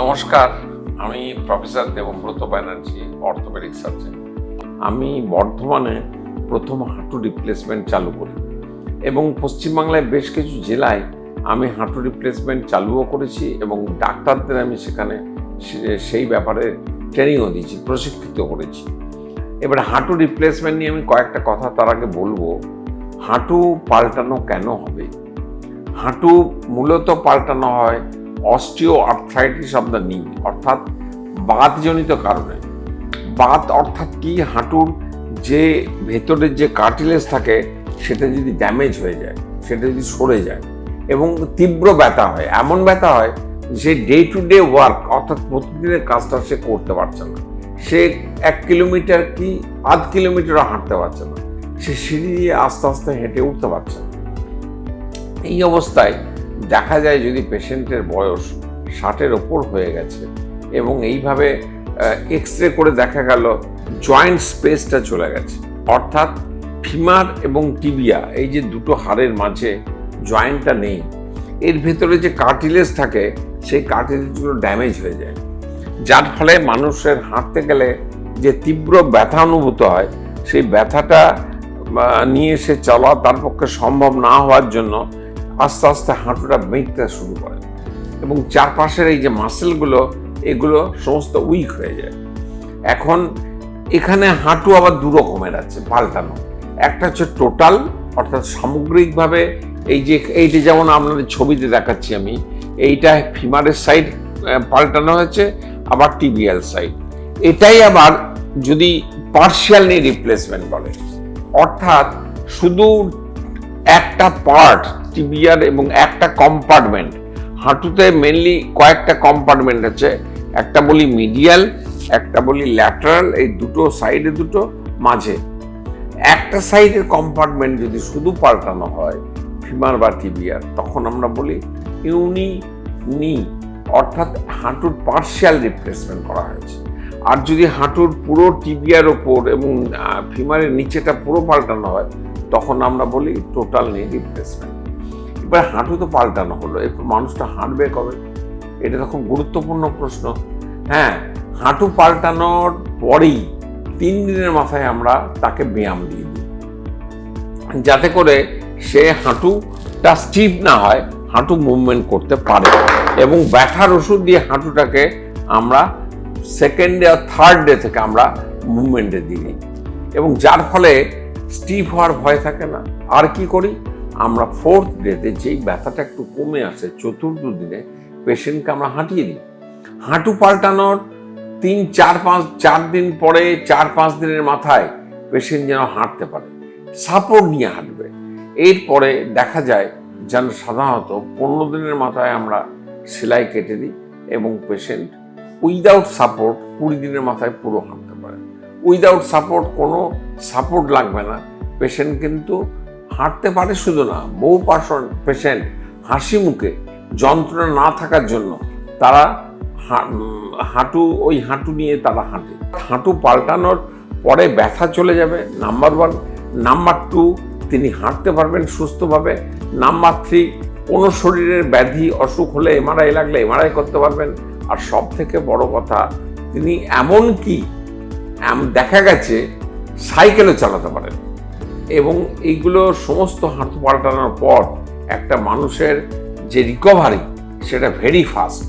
নমস্কার, আমি professor Debabrata Banerjee, orthopaedic surgeon. আমি বর্ধমানে প্রথম হাঁটু রিপ্লেসমেন্ট চালু করি এবং পশ্চিমবাংলায় বেশ কিছু জেলায় আমি হাঁটু রিপ্লেসমেন্ট চালুও করেছি এবং ডাক্তারদের আমি সেখানে সেই ব্যাপারে ট্রেনিংও দিয়েছি প্রশিক্ষিত করেছি। এবার হাঁটু রিপ্লেসমেন্ট নিয়ে আমি কয়েকটা কথা তার আগে বলব। হাঁটু পাল্টানো কেন হবে? হাঁটু মূলত পাল্টানো হয় অস্টিও আর্থ্রাইটিস অব দ্য নি অর্থাৎ বাতজনিত কারণে। বাত অর্থাৎ কি? হাঁটুর যে ভেতরের যে কার্টিলেজ থাকে, সেটা যদি ড্যামেজ হয়ে যায়, সেটা যদি সরে যায়, এবং তীব্র ব্যথা হয়, এমন ব্যথা হয় যে ডে টু ডে ওয়ার্ক অর্থাৎ প্রতিদিনের কাজটা সে করতে পারছে না। সে এক কিলোমিটার কি? আধ কিলোমিটারও হাঁটতে পারছে না। সে সিঁড়ি দিয়ে আস্তে আস্তে হেঁটে উঠতে পারছে না। এই অবস্থায় দেখা যায় যদি পেশেন্টের বয়স ষাটের ওপর হয়ে গেছে এবং এইভাবে এক্স রে করে দেখা গেল জয়েন্ট স্পেসটা চলে গেছে। অর্থাৎ ফিমার এবং টিবিয়া এই যে দুটো হাড়ের মাঝে জয়েন্টটা নেই, এর ভেতরে যে কার্টিলেজ থাকে, সেই কার্টিলেজগুলো ড্যামেজ হয়ে যায়। যার ফলে মানুষের হাঁটতে গেলে যে তীব্র ব্যথা অনুভূত হয়, সেই ব্যথাটা নিয়ে সে চলা তার পক্ষে সম্ভব না হওয়ার জন্য আস্তে আস্তে হাঁটুটা বেঁকতে শুরু করে। এবং চারপাশের এই যে মাসেলগুলো, এগুলো সমস্ত উইক হয়ে যায়। এখন এখানে হাঁটু আবার দু রকমের আছে, পাল্টানো। একটা হচ্ছে টোটাল, অর্থাৎ সামগ্রিকভাবে এই যে এইটা যেমন আপনাদের ছবিতে দেখাচ্ছি আমি, এইটা ফিমারের সাইড পাল্টানো হয়েছে, আবার টিবিএল সাইড। এটাই আবার যদি পার্শিয়াল রিপ্লেসমেন্ট বলে, অর্থাৎ শুধু একটা পার্ট টিবিয়ার এবং একটা কম্পার্টমেন্ট হাঁটুতে মেনলি কয়েকটা কম্পার্টমেন্ট আছে। একটা বলি মিডিয়াল একটা বলি ল্যাটারাল এই দুটো সাইডে দুটো মাঝে। একটা সাইডের কম্পার্টমেন্ট যদি শুধু পাল্টানো হয় ফিমার বা টিবিয়ার তখন আমরা বলি ইউনি নি অর্থাৎ হাঁটুর পার্শিয়াল রিপ্লেসমেন্ট করা হয়েছে। আর যদি হাঁটুর পুরো টিবিয়ার ওপর এবং ফিমারের নিচেটা পুরো পাল্টানো হয়, তখন আমরা বলি টোটাল নি রিপ্লেসমেন্ট এবার হাঁটু তো পাল্টানো হলো, এরপর মানুষটা হাঁটবে কবে? এটা তো খুব গুরুত্বপূর্ণ প্রশ্ন। হ্যাঁ হাঁটু পাল্টানোর পরেই তিন দিনের মাথায় আমরা তাকে ব্যায়াম দিয়ে দিই। যাতে করে সে হাঁটুটা স্টিপ না হয়, হাঁটু মুভমেন্ট করতে পারে। এবং ব্যথার ওষুধ দিয়ে হাঁটুটাকে আমরা সেকেন্ড ডে আর থার্ড ডে থেকে আমরা মুভমেন্টে দিই। এবং যার ফলে স্টিফ হওয়ার ভয় থাকে না। আর কি করি? আমরা ফোর্থ ডেতে যেই ব্যথাটা একটু কমে আসে, চতুর্থ দিনে পেশেন্টকে আমরা হাঁটিয়ে দিই। হাঁটু পাল্টানোর তিন, চার, পাঁচ, চার দিন পরে, চার, পাঁচ দিনের মাথায় পেশেন্ট যেন হাঁটতে পারে। সাপোর্ট নিয়ে হাঁটবে। এরপরে দেখা যায় যেন সাধারণত পনেরো দিনের মাথায় আমরা সেলাই কেটে দিই এবং পেশেন্ট উইদাউট সাপোর্ট কুড়ি দিনের মাথায় পুরো হাঁটতে পারে। উইদাউট সাপোর্ট কোনো সাপোর্ট লাগবে না। পেশেন্ট কিন্তু হাঁটতে পারে শুধু না, বহু পেশেন্ট হাসি মুখে যন্ত্রণা না থাকার জন্য তারা হাঁটু, ওই হাঁটু নিয়ে তারা হাঁটে। হাঁটু পাল্টানোর পরে ব্যথা চলে যাবে, নাম্বার ওয়ান। নাম্বার টু, তিনি হাঁটতে পারবেন সুস্থভাবে। নাম্বার থ্রি, কোনো শরীরের ব্যাধি, অসুখ হলে এমআরআই লাগলে এমআরআই করতে পারবেন। আর সব থেকে বড় কথা, তিনি এমন কি দেখা গেছে, সাইকেলও চালাতে পারেন। এবং এইগুলো সমস্ত হাঁটু পাল্টানোর পর একটা মানুষের যে রিকভারি সেটা ভেরি ফাস্ট